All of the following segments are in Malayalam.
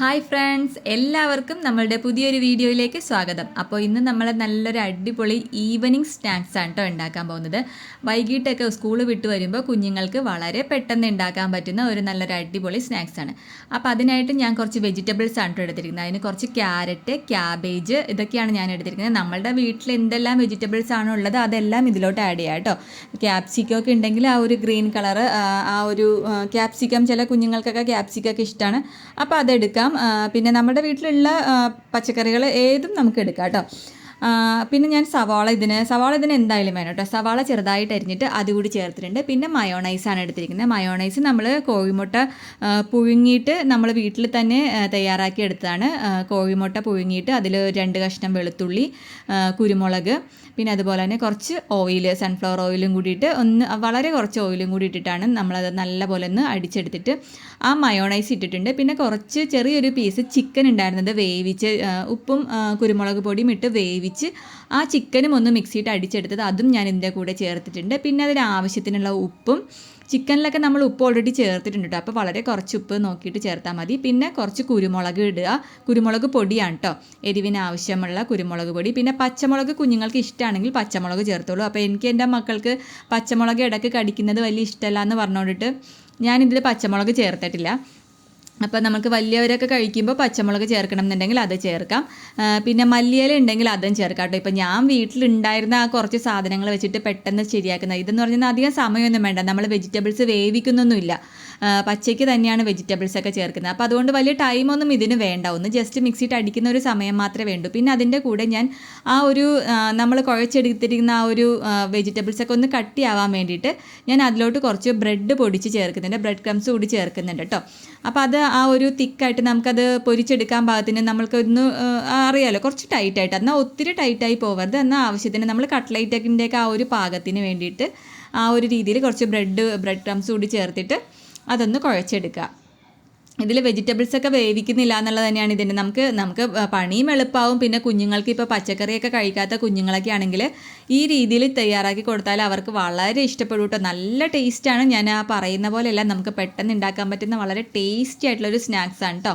ഹായ് ഫ്രണ്ട്സ് എല്ലാവർക്കും നമ്മളുടെ പുതിയൊരു വീഡിയോയിലേക്ക് സ്വാഗതം. അപ്പോൾ ഇന്ന് നമ്മൾ നല്ലൊരു അടിപൊളി ഈവനിങ് സ്നാക്സ് ആണ് കേട്ടോ ഉണ്ടാക്കാൻ പോകുന്നത്. വൈകിട്ടൊക്കെ സ്കൂൾ വിട്ട് വരുമ്പോൾ കുഞ്ഞുങ്ങൾക്ക് വളരെ പെട്ടെന്ന് ഉണ്ടാക്കാൻ പറ്റുന്ന ഒരു നല്ലൊരു അടിപൊളി സ്നാക്സ് ആണ്. അപ്പോൾ അതിനായിട്ട് ഞാൻ കുറച്ച് വെജിറ്റബിൾസ് ആണ് കേട്ടോ എടുത്തിരിക്കുന്നത്. അതിന് കുറച്ച് ക്യാരറ്റ് ക്യാബേജ് ഇതൊക്കെയാണ് ഞാൻ എടുത്തിരിക്കുന്നത്. നമ്മളുടെ വീട്ടിൽ എന്തെല്ലാം വെജിറ്റബിൾസ് ആണോ ഉള്ളത് അതെല്ലാം ഇതിലോട്ട് ആഡ് ചെയ്യാം കേട്ടോ ക്യാപ്സിക്കൊക്കെ ഉണ്ടെങ്കിൽ ആ ഒരു ഗ്രീൻ കളർ ആ ഒരു ക്യാപ്സിക്കം ചില കുഞ്ഞുങ്ങൾക്കൊക്കെ ക്യാപ്സിക്കൊക്കെ ഇഷ്ടമാണ് അപ്പോൾ അതെടുക്കാം. ആ, പിന്നെ നമ്മുടെ വീട്ടിലുള്ള പച്ചക്കറികൾ ഏതും നമുക്ക് എടുക്കാം കേട്ടോ. പിന്നെ ഞാൻ സവാള ഇതിന് സവാള ഇതിന് എന്തായാലും വേണം കേട്ടോ സവാള ചെറുതായിട്ട് അരിഞ്ഞിട്ട് അതുകൂടി ചേർത്തിട്ടുണ്ട്. പിന്നെ മയോണൈസാണ് എടുത്തിരിക്കുന്നത്. മയോണൈസ് നമ്മൾ കോഴിമുട്ട പുഴുങ്ങിയിട്ട് നമ്മൾ വീട്ടിൽ തന്നെ തയ്യാറാക്കി എടുത്തതാണ്. കോഴിമുട്ട പുഴുങ്ങിയിട്ട് അതിൽ രണ്ട് കഷ്ണം വെളുത്തുള്ളി കുരുമുളക് പിന്നെ അതുപോലെ തന്നെ കുറച്ച് ഓയിൽ സൺഫ്ലവർ ഓയിലും കൂടിയിട്ട് ഒന്ന് വളരെ കുറച്ച് ഓയിലും കൂടി ഇട്ടിട്ടാണ് നമ്മളത് നല്ലപോലെ ഒന്ന് അടിച്ചെടുത്തിട്ട് ആ മയോണൈസ് ഇട്ടിട്ടുണ്ട്. പിന്നെ കുറച്ച് ചെറിയൊരു പീസ് ചിക്കൻ ഉണ്ടായിരുന്നത് വേവിച്ച് ഉപ്പും കുരുമുളക് പൊടിയും ഇട്ട് വേവിച്ച് ആ ചിക്കനും ഒന്ന് മിക്സിയിട്ട് അടിച്ചെടുത്തത് അതും ഞാൻ ഇതിന്റെ കൂടെ ചേർത്തിട്ടുണ്ട്. പിന്നെ അതിന് ആവശ്യത്തിനുള്ള ഉപ്പും ചിക്കനിലൊക്കെ നമ്മൾ ഉപ്പ് ഓൾറെഡി ചേർത്തിട്ടുണ്ട് കേട്ടോ അപ്പോൾ വളരെ കുറച്ച് ഉപ്പ് നോക്കിയിട്ട് ചേർത്താൽ മതി. പിന്നെ കുറച്ച് കുരുമുളക് ഇടുക. കുരുമുളക് പൊടിയാണ് കേട്ടോ എരിവിന് ആവശ്യമുള്ള കുരുമുളക് പൊടി. പിന്നെ പച്ചമുളക് കുഞ്ഞുങ്ങൾക്ക് ഇഷ്ടമാണെങ്കിൽ പച്ചമുളക് ചേർത്തോളൂ. അപ്പോൾ എനിക്ക് എന്റെ മക്കൾക്ക് പച്ചമുളക് ഇടയ്ക്ക് കടിക്കുന്നത് വലിയ ഇഷ്ടമല്ല എന്ന് പറഞ്ഞുകൊണ്ടിട്ട് ഞാനിതിൽ പച്ചമുളക് ചേർത്തിട്ടില്ല. അപ്പോൾ നമുക്ക് വലിയവരൊക്കെ കഴിക്കുമ്പോൾ പച്ചമുളക് ചേർക്കണം എന്നുണ്ടെങ്കിൽ അത് ചേർക്കാം. പിന്നെ മല്ലിയില ഉണ്ടെങ്കിൽ അതും ചേർക്കാം കേട്ടോ. ഇപ്പോൾ ഞാൻ വീട്ടിലുണ്ടായിരുന്ന ആ കുറച്ച് സാധനങ്ങൾ വെച്ചിട്ട് പെട്ടെന്ന് ശരിയാക്കുന്നത്. ഇതെന്ന് പറഞ്ഞാൽ അധികം സമയമൊന്നും വേണ്ട. നമ്മൾ വെജിറ്റബിൾസ് വേവിക്കുന്നൊന്നുമില്ല. പച്ചയ്ക്ക് തന്നെയാണ് വെജിറ്റബിൾസ് ഒക്കെ ചേർക്കുന്നത്. അപ്പോൾ അതുകൊണ്ട് വലിയ ടൈമൊന്നും ഇതിന് വേണ്ട. ഒന്ന് ജസ്റ്റ് മിക്സിയിട്ട് അടിക്കുന്ന ഒരു സമയം മാത്രമേ വേണ്ടൂ. പിന്നെ അതിന്റെ കൂടെ ഞാൻ ആ ഒരു നമ്മൾ കുഴച്ചെടുത്തിരിക്കുന്ന ആ ഒരു വെജിറ്റബിൾസ് ഒക്കെ ഒന്ന് കട്ടിയാവാൻ വേണ്ടിയിട്ട് ഞാൻ അതിലോട്ട് കുറച്ച് ബ്രെഡ് പൊടിച്ച് ചേർക്കുന്നുണ്ട്. ബ്രെഡ് ക്രംസ് കൂടി ചേർക്കുന്നുണ്ട് കേട്ടോ അപ്പോൾ അത് ആ ഒരു തിക്കായിട്ട് നമുക്കത് പൊരിച്ചെടുക്കാൻ പാകത്തിന് നമ്മൾക്കൊന്ന് ഒന്ന് അറിയാലോ കുറച്ച് ടൈറ്റായിട്ട് എന്നാൽ ഒത്തിരി ടൈറ്റായി പോകരുത് എന്നാൽ ആവശ്യത്തിന് നമ്മൾ കട്ട്ലൈറ്റൊക്കെ ആ ഒരു പാകത്തിന് വേണ്ടിയിട്ട് ആ ഒരു രീതിയിൽ കുറച്ച് ബ്രെഡ് ബ്രെഡ് ക്രംസ് കൂടി ചേർത്തിട്ട് അതൊന്ന് കുഴച്ചെടുക്കുക. ഇതിൽ വെജിറ്റബിൾസ് ഒക്കെ വേവിക്കുന്നില്ല എന്നുള്ളത് തന്നെയാണ് ഇതിന്റെ നമുക്ക് നമുക്ക് പണിയും എളുപ്പമാവും പിന്നെ കുഞ്ഞുങ്ങൾക്ക് ഇപ്പോൾ പച്ചക്കറിയൊക്കെ കഴിക്കാത്ത കുഞ്ഞുങ്ങളൊക്കെ ആണെങ്കിൽ ഈ രീതിയിൽ തയ്യാറാക്കി കൊടുത്താൽ അവർക്ക് വളരെ ഇഷ്ടപ്പെടും കേട്ടോ നല്ല ടേസ്റ്റാണ് ഞാൻ ആ പറയുന്ന പോലെയല്ല. നമുക്ക് പെട്ടെന്ന് ഉണ്ടാക്കാൻ പറ്റുന്ന വളരെ ടേസ്റ്റി ആയിട്ടുള്ളൊരു സ്നാക്സാണ് കേട്ടോ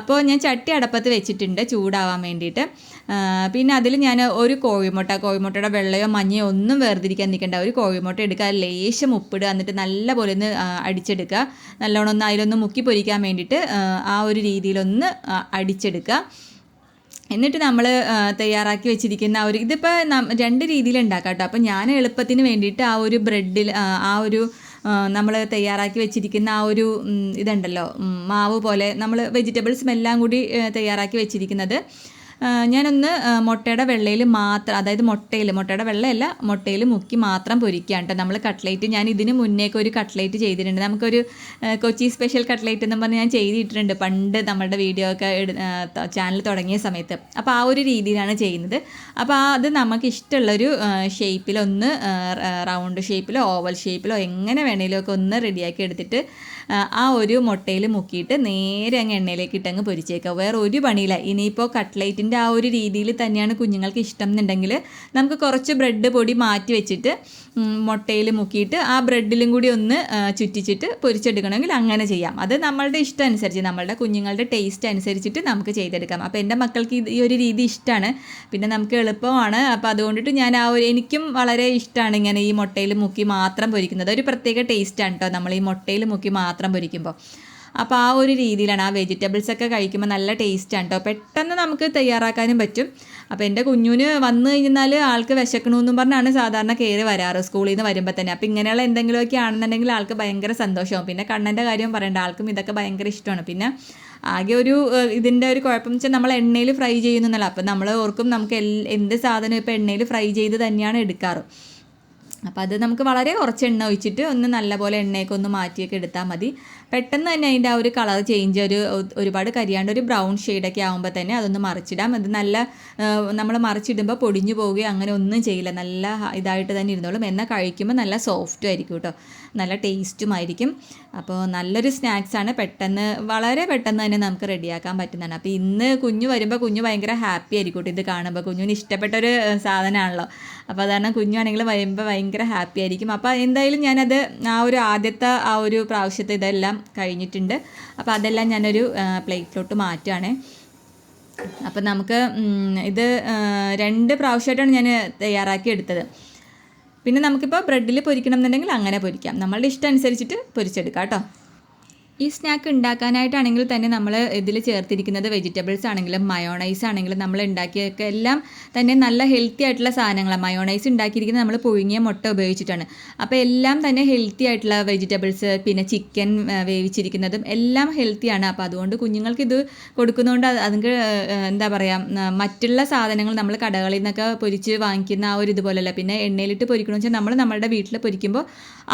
അപ്പോൾ ഞാൻ ചട്ടി അടപ്പത്ത് വെച്ചിട്ടുണ്ട് ചൂടാവാൻ വേണ്ടിയിട്ട്. പിന്നെ അതിൽ ഞാൻ ഒരു കോഴിമുട്ട കോഴിമുട്ടയുടെ വെള്ളയോ മഞ്ഞയോ ഒന്നും വേർതിരിക്കാൻ നിൽക്കേണ്ട. ഒരു കോഴിമുട്ട എടുക്കുക ലേശം ഉപ്പിടുക എന്നിട്ട് നല്ല പോലെ ഒന്ന് അടിച്ചെടുക്കുക. നല്ലോണം ഒന്ന് അതിലൊന്ന് മുക്കി പൊരിക്കാൻ വേണ്ടിയിട്ട് ആ, ഒരു രീതിയിലൊന്ന് അടിച്ചെടുക്കുക. എന്നിട്ട് നമ്മൾ തയ്യാറാക്കി വെച്ചിരിക്കുന്ന ആ ഒരു ഇതിപ്പോൾ രണ്ട് രീതിയിൽ ഉണ്ടാക്കാം കേട്ടോ. അപ്പോൾ ഞാൻ എളുപ്പത്തിന് വേണ്ടിയിട്ട് ആ ഒരു ബ്രെഡിൽ ആ ഒരു നമ്മൾ തയ്യാറാക്കി വെച്ചിരിക്കുന്ന ആ ഒരു ഇതുണ്ടല്ലോ മാവ് പോലെ നമ്മൾ വെജിറ്റബിൾസും എല്ലാം കൂടി തയ്യാറാക്കി വെച്ചിരിക്കുന്നത്. ഞാനൊന്ന് മുട്ടയുടെ വെള്ളയിൽ മാത്രം അതായത് മുട്ടയിൽ മുട്ടയുടെ വെള്ളയല്ല മുട്ടയിൽ മുക്കി മാത്രം പൊരിക്കുകയാണ് കേട്ടോ നമ്മൾ കട്ട്ലേറ്റ് ഞാൻ ഇതിന് മുന്നേക്ക് ഒരു കട്ട്ലേറ്റ് ചെയ്തിട്ടുണ്ട്. നമുക്കൊരു കൊച്ചി സ്പെഷ്യൽ കട്ട്ലേറ്റ് എന്ന് പറഞ്ഞ് ഞാൻ ചെയ്തിട്ടുണ്ട് പണ്ട് നമ്മുടെ വീഡിയോ ഒക്കെ ചാനൽ തുടങ്ങിയ സമയത്ത്. അപ്പോൾ ആ ഒരു രീതിയിലാണ് ചെയ്യുന്നത്. അപ്പോൾ അത് നമുക്ക് ഇഷ്ടമുള്ളൊരു ഷേപ്പിലൊന്ന് റൗണ്ട് ഷേപ്പിലോ ഓവൽ ഷേപ്പിലോ എങ്ങനെ വേണേലും ഒക്കെ ഒന്ന് റെഡിയാക്കി എടുത്തിട്ട് ആ, ഒരു മുട്ടയിൽ മുക്കിയിട്ട് നേരെ അങ്ങ് എണ്ണയിലേക്ക് ഇട്ടങ്ങ് പൊരിച്ചേക്കുക. വേറെ ഒരു പണിയില്ല. ഇനിയിപ്പോൾ കട്ട്ലേറ്റിന്റെ ആ ഒരു രീതിയിൽ തന്നെയാണ് കുഞ്ഞുങ്ങൾക്ക് ഇഷ്ടം എന്നുണ്ടെങ്കിൽ നമുക്ക് കുറച്ച് ബ്രെഡ് പൊടി മാറ്റി വെച്ചിട്ട് മുട്ടയിൽ മുക്കിയിട്ട് ആ ബ്രെഡിലും കൂടി ഒന്ന് ചുറ്റിച്ചിട്ട് പൊരിച്ചെടുക്കണമെങ്കിൽ അങ്ങനെ ചെയ്യാം. അത് നമ്മളുടെ ഇഷ്ടം അനുസരിച്ച് നമ്മളുടെ കുഞ്ഞുങ്ങളുടെ ടേസ്റ്റ് അനുസരിച്ചിട്ട് നമുക്ക് ചെയ്തെടുക്കാം. അപ്പോൾ എന്റെ മക്കൾക്ക് ഇത് ഈ ഒരു രീതി ഇഷ്ടമാണ് പിന്നെ നമുക്ക് എളുപ്പമാണ്. അപ്പോൾ അതുകൊണ്ടിട്ട് ഞാൻ ആ ഒരു എനിക്കും വളരെ ഇഷ്ടമാണ് ഇങ്ങനെ ഈ മുട്ടയിൽ മുക്കി മാത്രം പൊരിക്കുന്നത്. ഒരു പ്രത്യേക ടേസ്റ്റാണ് കേട്ടോ നമ്മൾ ഈ മുട്ടയിൽ മുക്കി മാത്രം പൊരിക്കുമ്പോൾ അപ്പോൾ ആ ഒരു രീതിയിലാണ് ആ വെജിറ്റബിൾസ് ഒക്കെ കഴിക്കുമ്പോൾ നല്ല ടേസ്റ്റാണ് കേട്ടോ പെട്ടെന്ന് നമുക്ക് തയ്യാറാക്കാനും പറ്റും. അപ്പോൾ എന്റെ കുഞ്ഞുന് വന്നു കഴിഞ്ഞാൽ ആൾക്ക് വിശക്കണമെന്നും പറഞ്ഞാണ് സാധാരണ കയറി വരാറ് സ്കൂളിൽ നിന്ന് വരുമ്പോൾ തന്നെ. അപ്പോൾ ഇങ്ങനെയുള്ള എന്തെങ്കിലുമൊക്കെ ആണെന്നുണ്ടെങ്കിൽ ആൾക്ക് ഭയങ്കര സന്തോഷമാവും പിന്നെ കണ്ണന്റെ കാര്യം പറയണ്ട ആൾക്കും ഇതൊക്കെ ഭയങ്കര ഇഷ്ടമാണ്. പിന്നെ ആകെ ഒരു ഇതിന്റെ ഒരു കുഴപ്പം വെച്ചാൽ നമ്മൾ എണ്ണയിൽ ഫ്രൈ ചെയ്യുന്നുള്ളൂ അപ്പം നമ്മൾ ഓർക്കും നമുക്ക് എന്ത് സാധനം ഇപ്പോൾ എണ്ണയിൽ ഫ്രൈ ചെയ്ത് തന്നെയാണ് എടുക്കാറ്. അപ്പോൾ അത് നമുക്ക് വളരെ കുറച്ച് എണ്ണ ഒഴിച്ചിട്ട് ഒന്ന് നല്ലപോലെ എണ്ണയൊക്കെ ഒന്ന് മാറ്റിയൊക്കെ എടുത്താൽ മതി. പെട്ടെന്ന് തന്നെ അതിന്റെ ആ ഒരു കളർ ചേഞ്ച് ഒരു ഒരുപാട് കരിയാണ്ട് ഒരു ബ്രൗൺ ഷെയ്ഡൊക്കെ ആകുമ്പോൾ തന്നെ അതൊന്ന് മറിച്ചിടാം. അത് നല്ല നമ്മൾ മറിച്ചിടുമ്പോൾ പൊടിഞ്ഞു പോവുകയോ അങ്ങനെ ഒന്നും ചെയ്യില്ല. നല്ല ഇതായിട്ട് തന്നെ ഇരുന്നോളും. എന്നാൽ കഴിക്കുമ്പോൾ നല്ല സോഫ്റ്റും ആയിരിക്കും കേട്ടോ നല്ല ടേസ്റ്റും ആയിരിക്കും. അപ്പോൾ നല്ലൊരു സ്നാക്സാണ് പെട്ടെന്ന് വളരെ പെട്ടെന്ന് തന്നെ നമുക്ക് റെഡിയാക്കാൻ പറ്റുന്നതാണ്. അപ്പോൾ ഇന്ന് കുഞ്ഞു വരുമ്പോൾ കുഞ്ഞു ഭയങ്കര ഹാപ്പി ആയിരിക്കും കേട്ടോ ഇത് കാണുമ്പോൾ കുഞ്ഞിന് ഇഷ്ടപ്പെട്ട ഒരു സാധനമാണല്ലോ അപ്പോൾ അതാണ് കുഞ്ഞാണെങ്കിൽ വരുമ്പോൾ ഭയങ്കര ഹാപ്പി ആയിരിക്കും. അപ്പോൾ എന്തായാലും ഞാനത് ആ ഒരു ആദ്യത്തെ ആ ഒരു പ്രാവശ്യത്തെ ഇതെല്ലാം കഴിഞ്ഞിട്ടുണ്ട്. അപ്പോൾ അതെല്ലാം ഞാനൊരു പ്ലേറ്റിലോട്ട് മാറ്റുകയാണ് അപ്പം നമുക്ക് ഇത് രണ്ട് പ്രാവശ്യമായിട്ടാണ് ഞാൻ തയ്യാറാക്കി എടുത്തത്. പിന്നെ നമുക്കിപ്പോൾ ബ്രെഡിൽ പൊരിക്കണം എന്നുണ്ടെങ്കിൽ അങ്ങനെ പൊരിക്കാം. നമ്മളുടെ ഇഷ്ടം അനുസരിച്ചിട്ട് പൊരിച്ചെടുക്കാം കേട്ടോ. ഈ സ്നാക്ക് ഉണ്ടാക്കാനായിട്ടാണെങ്കിൽ തന്നെ നമ്മൾ ഇതിൽ ചേർത്തിരിക്കുന്നത് വെജിറ്റബിൾസ് ആണെങ്കിലും മയോണൈസ് ആണെങ്കിലും നമ്മൾ ഉണ്ടാക്കിയൊക്കെ എല്ലാം തന്നെ നല്ല ഹെൽത്തി ആയിട്ടുള്ള സാധനങ്ങളാണ്. മയോണൈസ് ഉണ്ടാക്കിയിരിക്കുന്നത് നമ്മൾ പുഴുങ്ങിയ മുട്ട ഉപയോഗിച്ചിട്ടാണ്. അപ്പോൾ എല്ലാം തന്നെ ഹെൽത്തി ആയിട്ടുള്ള വെജിറ്റബിൾസ് പിന്നെ ചിക്കൻ വേവിച്ചിരിക്കുന്നതും എല്ലാം ഹെൽത്തിയാണ് അപ്പോൾ അതുകൊണ്ട് കുഞ്ഞുങ്ങൾക്ക് ഇത് കൊടുക്കുന്നതുകൊണ്ട് അതിന്റെ എന്താ പറയുക മറ്റുള്ള സാധനങ്ങൾ നമ്മൾ കടകളിൽ നിന്നൊക്കെ പൊരിച്ച് വാങ്ങിക്കുന്ന ആ ഒരു ഇതുപോലല്ല പിന്നെ എണ്ണയിലിട്ട് പൊരിക്കണമെന്ന് വെച്ചാൽ നമ്മൾ നമ്മുടെ വീട്ടിൽ പൊരിക്കുമ്പോൾ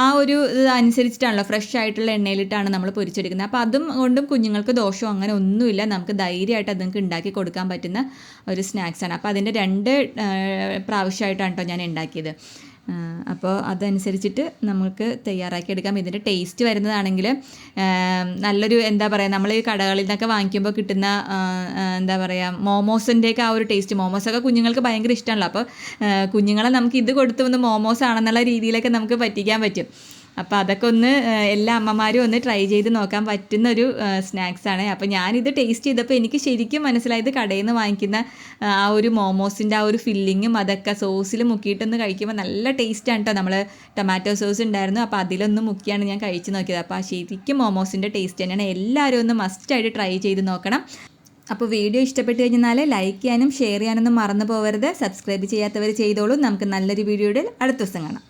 ആ ഒരു ഇത് അനുസരിച്ചിട്ടാണല്ലോ ഫ്രഷ് ആയിട്ടുള്ള എണ്ണയിലിട്ടാണ് നമ്മൾ പൊരിച്ചെടുക്കുന്നത് അപ്പോൾ അതും കൊണ്ടും കുഞ്ഞുങ്ങൾക്ക് ദോഷവും അങ്ങനെ ഒന്നുമില്ല. നമുക്ക് ധൈര്യമായിട്ട് അതുങ്ങൾക്ക് ഉണ്ടാക്കി കൊടുക്കാൻ പറ്റുന്ന ഒരു സ്നാക്സാണ് അപ്പോൾ അതിന്റെ രണ്ട് പ്രാവശ്യമായിട്ടാണ് കേട്ടോ ഞാൻ ഉണ്ടാക്കിയത്. അപ്പോൾ അതനുസരിച്ചിട്ട് നമുക്ക് തയ്യാറാക്കി എടുക്കാം. ഇതിന്റെ ടേസ്റ്റ് വരുന്നതാണെങ്കിൽ നല്ലൊരു എന്താ പറയുക നമ്മൾ ഈ കടകളിൽ നിന്നൊക്കെ വാങ്ങിക്കുമ്പോൾ കിട്ടുന്ന എന്താ പറയുക മോമോസിന്റെയൊക്കെ ആ ഒരു ടേസ്റ്റ്. മോമോസൊക്കെ കുഞ്ഞുങ്ങൾക്ക് ഭയങ്കര ഇഷ്ടമാണല്ലോ. അപ്പോൾ കുഞ്ഞുങ്ങളെ നമുക്ക് ഇത് കൊടുത്തു വന്ന് മോമോസ് ആണെന്നുള്ള രീതിയിലൊക്കെ നമുക്ക് പറ്റിക്കാൻ പറ്റും. അപ്പോൾ അതൊക്കെ ഒന്ന് എല്ലാ അമ്മമാരും ഒന്ന് ട്രൈ ചെയ്ത് നോക്കാൻ പറ്റുന്ന ഒരു സ്നാക്സ് ആണ്. അപ്പോൾ ഞാനിത് ടേസ്റ്റ് ചെയ്തപ്പോൾ എനിക്ക് ശരിക്കും മനസ്സിലായത് കടയിൽ നിന്ന് വാങ്ങിക്കുന്ന ആ, ഒരു മോമോസിന്റെ ആ ഒരു ഫില്ലിങ്ങും അതൊക്കെ സോസിൽ മുക്കിയിട്ടൊന്ന് കഴിക്കുമ്പോൾ നല്ല ടേസ്റ്റാണ് കേട്ടോ നമ്മൾ ടൊമാറ്റോ സോസ് ഉണ്ടായിരുന്നു. അപ്പോൾ അതിലൊന്ന് മുക്കിയാണ് ഞാൻ കഴിച്ച് നോക്കിയത്. അപ്പോൾ ആ ശരിക്കും മോമോസിന്റെ ടേസ്റ്റ് തന്നെയാണ്. എല്ലാവരും ഒന്ന് മസ്റ്റായിട്ട് ട്രൈ ചെയ്ത് നോക്കണം. അപ്പോൾ വീഡിയോ ഇഷ്ടപ്പെട്ട് കഴിഞ്ഞാൽ ലൈക്ക് ചെയ്യാനും ഷെയർ ചെയ്യാനൊന്നും മറന്നു പോകരുത് സബ്സ്ക്രൈബ് ചെയ്യാത്തവർ ചെയ്തോളൂ. നമുക്ക് നല്ലൊരു വീഡിയോയുടെ അടുത്ത ദിവസം കാണാം.